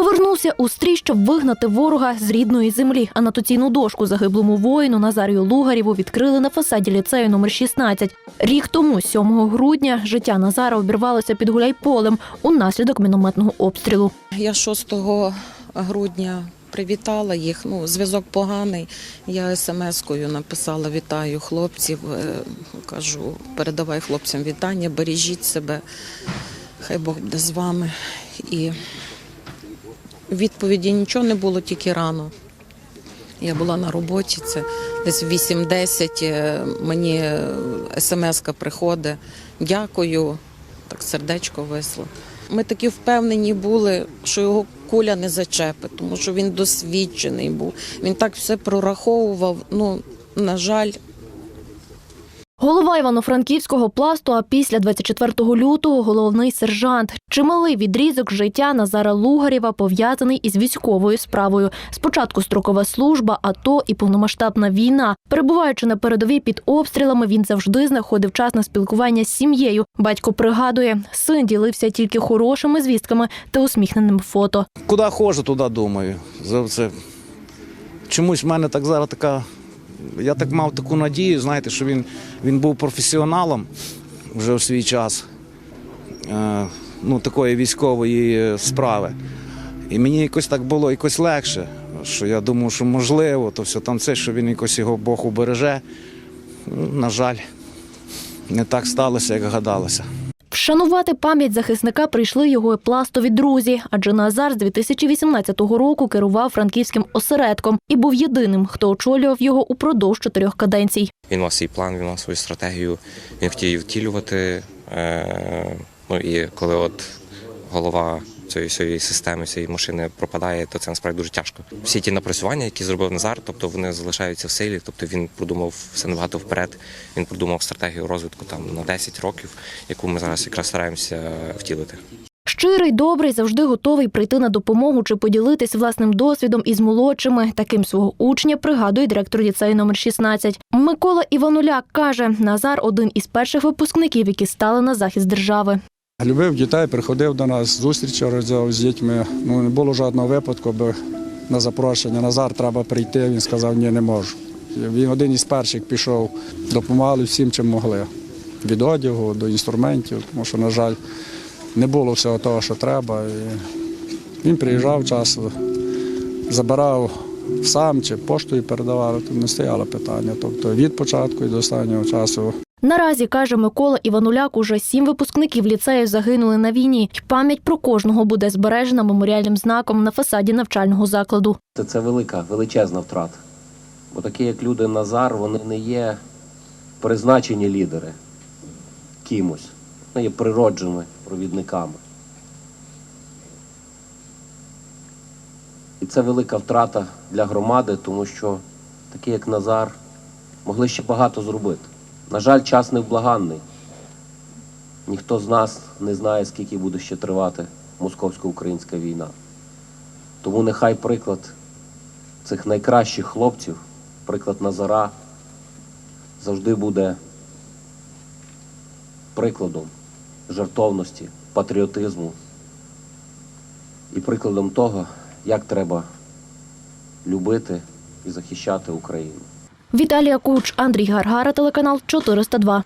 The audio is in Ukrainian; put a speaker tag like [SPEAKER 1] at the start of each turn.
[SPEAKER 1] Повернувся у стрій, щоб вигнати ворога з рідної землі. Анотаційну дошку загиблому воїну Назарію Лугарєву відкрили на фасаді ліцею номер 16. Рік тому, 7 грудня, життя Назара обірвалося під гуляйполем унаслідок мінометного обстрілу.
[SPEAKER 2] Я 6 грудня привітала їх. Ну, зв'язок поганий. Я смс-кою написала Вітаю хлопців. Е, Кажу, передавай хлопцям вітання, бережіть себе, хай Бог буде з вами. І відповіді нічого не було, тільки рано. Я була на роботі, це десь 8-10 е, мені смс-ка приходить. Дякую, так сердечко висло. Ми такі впевнені були, що його куля не зачепить, тому що він досвідчений був. Він так все прораховував. Ну, на жаль,
[SPEAKER 1] Голова Івано-Франківського пласту, а після 24 лютого головний сержант. Чималий відрізок життя Назара Лугарєва пов'язаний із військовою справою. Спочатку строкова служба, АТО і повномасштабна війна. Перебуваючи на передовій під обстрілами, він завжди знаходив час на спілкування з сім'єю. Батько пригадує, син ділився тільки хорошими звістками та усміхненим фото.
[SPEAKER 3] Куди ходжу, туди думаю. За це. Чомусь в мене так зараз така. Я так мав таку надію, знаєте, що він, він був професіоналом вже у свій час е, ну, такої військової е, справи. І мені якось так було якось легше, що я думав, що можливо, то все там це, що він якось його Бог убереже. Ну, на жаль, не так сталося, як гадалося.
[SPEAKER 1] Вшанувати пам'ять захисника прийшли його пластові друзі, адже Назар з 2018 року керував франківським осередком і був єдиним, хто очолював його упродовж чотирьох каденцій.
[SPEAKER 4] Він мав свій план, він мав свою стратегію, він хотів її втілювати. Е, ну і коли от голова цієї всієї системи, цієї машини пропадає, то це насправді дуже тяжко. Всі ті напрацювання, які зробив Назар, тобто вони залишаються в силі. Тобто він продумав все набагато вперед. Він продумав стратегію розвитку там на 10 років, яку ми зараз якраз стараємося втілити.
[SPEAKER 1] Щирий, добрий, завжди готовий прийти на допомогу чи поділитись власним досвідом із молодшими. Таким свого учня пригадує директор ліцею номер 16. Микола Івануляк каже, Назар один із перших випускників, які стали на захист держави.
[SPEAKER 5] Любив дітей, приходив до нас, зустрічі організовував з дітьми. Ну, не було жодного випадку, аби на запрошення Назар треба прийти. Він сказав, ні, не можу. Він один із перших пішов, допомагали всім, чим могли. Від одягу до інструментів, тому що, на жаль, не було всього того, що треба. І він приїжджав часу, забирав сам чи поштою передавали, тут не стояло питання. Тобто від початку і до останнього часу
[SPEAKER 1] Наразі каже Микола Івануляк, уже сім випускників ліцею загинули на війні. й Пам'ять про кожного буде збережена меморіальним знаком на фасаді навчального закладу.
[SPEAKER 6] Це, це велика, величезна втрата. Бо такі, як люди Назар, вони не є призначені лідери кимось, вони є природженими провідниками. І це велика втрата для громади, тому що такі, як Назар, могли ще багато зробити. На жаль, час невблаганний. Ніхто з нас не знає, скільки буде ще тривати московсько-українська війна. Тому нехай приклад цих найкращих хлопців, приклад Назара, завжди буде прикладом жертовності, патріотизму і прикладом того, як треба любити і захищати Україну.
[SPEAKER 1] Віталія Куч, Андрій Гаргара, телеканал 402.